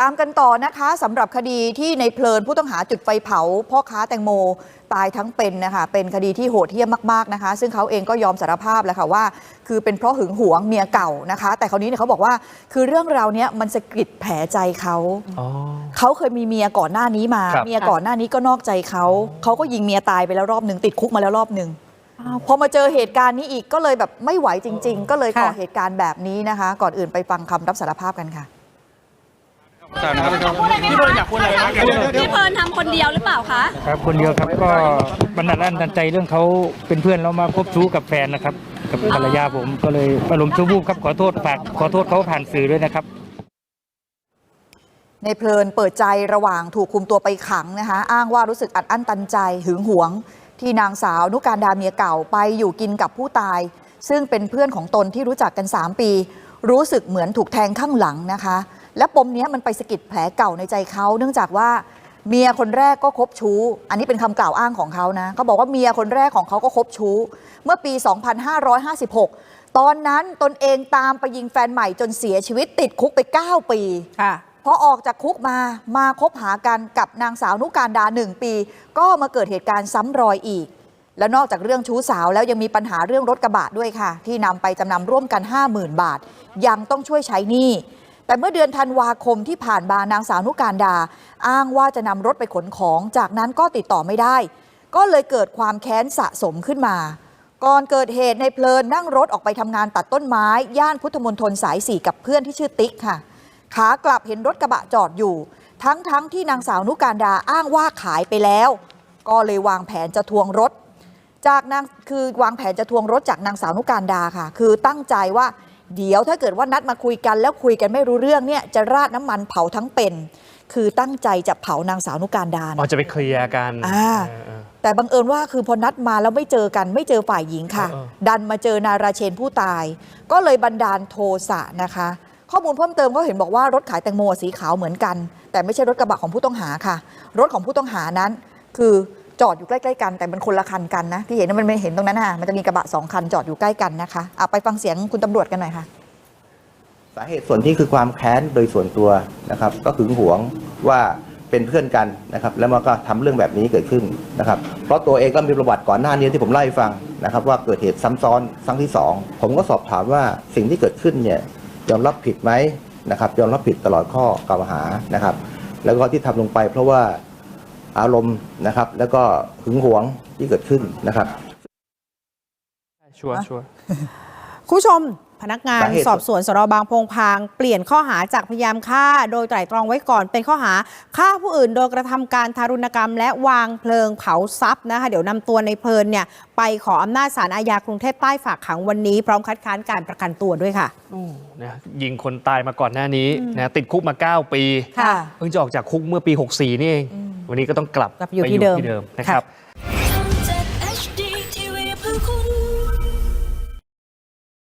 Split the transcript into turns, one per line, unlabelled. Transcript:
ตามกันต่อนะคะสำหรับคดีที่ในเพลินผู้ต้องหาจุดไฟเผา พ่อค้าแตงโมตายทั้งเป็นนะคะเป็นคดีที่โหดเหี้ยมมากๆนะคะ ซึ่งเขาเองก็ยอมสารภาพแล้วค่ะว่า คือเป็นเพราะหึงหวงเมียเก่านะคะ แต่คราวนี้เนี่ยเขาบอกว่าคือเรื่องราวเนี้ยมันสะกิดแผลใจเขา
อ๋อ
เขาเคยมีเมียก่อนหน้านี้มา
ครับ
เมียก่อนหน้านี้ก็นอกใจเขาเขาก็ยิงเมียตายไปแล้วรอบหนึ่งติดคุกมาแล้วรอบหนึ่งพอมาเจอเหตุการณ์นี้อีกก็เลยแบบไม่ไหวจริง ๆ ก็เลยก่อ
ค่ะ
เหตุการณ์แบบนี้นะคะ ก่อนอื่นไปฟังคำรับสารภาพกันค่ะ
พี่เพิร์นอยากพูดอะไรบ้าง
พี่เพลิร์นทำคนเดียวหรือเปล่าคะ
ครับคนเดียวครับก็บรรดาลั่นตันใจเรื่องเขาเป็นเพื่อนแล้วมาคบชู้กับแฟนนะครับ กับภรรยาผมก็เลยอารมณ์ชั่ววูบครับขอโทษฝากขอโทษเขาผ่านสื่อด้วยนะครับ
ในเพลินเปิดใจระหว่างถูกคุมตัวไปขังนะคะอ้างว่ารู้สึกอัดอั้นตันใจหึงหวง ที่นางสาวนุการดาเมียเก่าไปอยู่กินกับผู้ตาย ซึ่งเป็นเพื่อนของตนที่รู้จักกัน 3 ปี รู้สึกเหมือนถูกแทงข้างหลังนะคะ และปมเนี้ยมันไปสะกิดแผลเก่าในใจเขาเนื่องจากว่าเมียคนแรกก็คบชู้ อันนี้เป็นคำกล่าวอ้างของเขานะเขาบอกว่าเมียคนแรกของเขาก็คบชู้ เมื่อปี 2556 ตอนนั้นตนเองตามไปยิงแฟนใหม่จนเสียชีวิตติดคุกไป 9 ปี
ค่ะ
พอออกจากคุกมามาคบหากันกับนางสาวนุการดาหนึ่งปี ก็มาเกิดเหตุการณ์ซ้ำรอยอีก และนอกจากเรื่องชู้สาวแล้วยังมีปัญหาเรื่องรถกระบะด้วยค่ะ ที่นำไปจำนำร่วมกัน 50,000 บาท ยังต้องช่วยใช้หนี้ แต่เมื่อเดือนธันวาคมที่ผ่านมานางสาวนุการดา อ้างว่าจะนำรถไปขนของ จากนั้นก็ติดต่อไม่ได้ ก็เลยเกิดความแค้นสะสมขึ้นมา ก่อนเกิดเหตุในเพลินนั่งรถออกไปทำงานตัดต้นไม้ ย่านพุทธมณฑลสายสี่กับเพื่อนที่ชื่อติ๊กค่ะ ขากลับเห็นรถกระบะจอดอยู่ ทั้งๆทที่นางสาวนุการดาอ้างว่าขายไปแล้ว ก็เลยวางแผนจะทวงรถ จากนางคือวางแผนจะทวงรถจากนางสาวนุการดาค่ะ คือตั้งใจว่า เดี๋ยวถ้าเกิดว่านัดมาคุยกันแล้วคุยกันไม่รู้เรื่องเนี่ยจะราดน้ำมันเผาทั้งเป็น คือตั้งใจจะเผานางสาวนุการดา
อ๋อ
นะ
จะไปเคลียร์กัน
อ่า
เออเออ
แต่บังเอิญว่าคือพอนัดมาแล้วไม่เจอกันไม่เจอฝ่ายหญิงค่ะ
เออเออ
ดันมาเจอนาราเชนผู้ตาย ก็เลยบันดาลโทสะนะคะ ข้อมูลเพิ่มเติมก็เห็นบอกว่ารถขายแตงโมสีขาวเหมือนกัน แต่ไม่ใช่รถกระบะของผู้ต้องหาค่ะ รถของผู้ต้องหานั้น คือ จอดอยู่ใกล้ๆกันแต่เป็นคนละคันกันนะที่เห็นนะมันไม่เห็นตรงนั้นนะมันจะมีกระบะสองคันจอดอยู่ใกล้กันนะคะเอาไปฟังเสียงคุณตำรวจกันหน่อยค่ะ
สาเหตุส่วนที่คือความแค้นโดยส่วนตัวนะครับ ก็หึงหวงว่าเป็นเพื่อนกันนะครับ แล้วมันก็ทำเรื่องแบบนี้เกิดขึ้นนะครับ เพราะตัวเองก็มีประวัติก่อนหน้านี้ที่ผมเล่าให้ฟังนะครับ ว่าเกิดเหตุซ้ำซ้อนครั้งที่สองผมก็สอบถามว่าสิ่งที่เกิดขึ้นเนี่ยยอมรับผิดไหมนะครับยอมรับผิดตลอดข้อกล่าวหานะครับ แล้วก็ที่ทำลงไปเพราะว่า อารมณ์นะครับ แล้วก็หึงหวงที่เกิดขึ้นนะครับ
ชัวร์ชัวร์
คุณผู้ชมพนักงาน
สาเหตุ
สอบสวนสนบางโพงพาง เปลี่ยนข้อหาจากพยายามฆ่า โดยไตร่ตรองไว้ก่อน เป็นข้อหาฆ่าผู้อื่นโดยกระทำการทารุณกรรม และวางเพลิงเผาทรัพย์นะคะ เดี๋ยวนำตัวในเพลินเนี่ยไปขออำนาจศาลอาญากรุงเทพใต้ฝากขังวันนี้ พร้อมคัดค้านการประกันตัวด้วยค่ะ
นะยิงคนตายมาก่อนหน้านี้นะติดคุกมา 9 ปี
ค่ะ
เพิ่งจะออกจากคุกเมื่อปี 64 นี่เอง วันนี้ก็ต้องกลับ
กลับอยู่
ไป
ที่เดิม
ที่เดิมนะครับ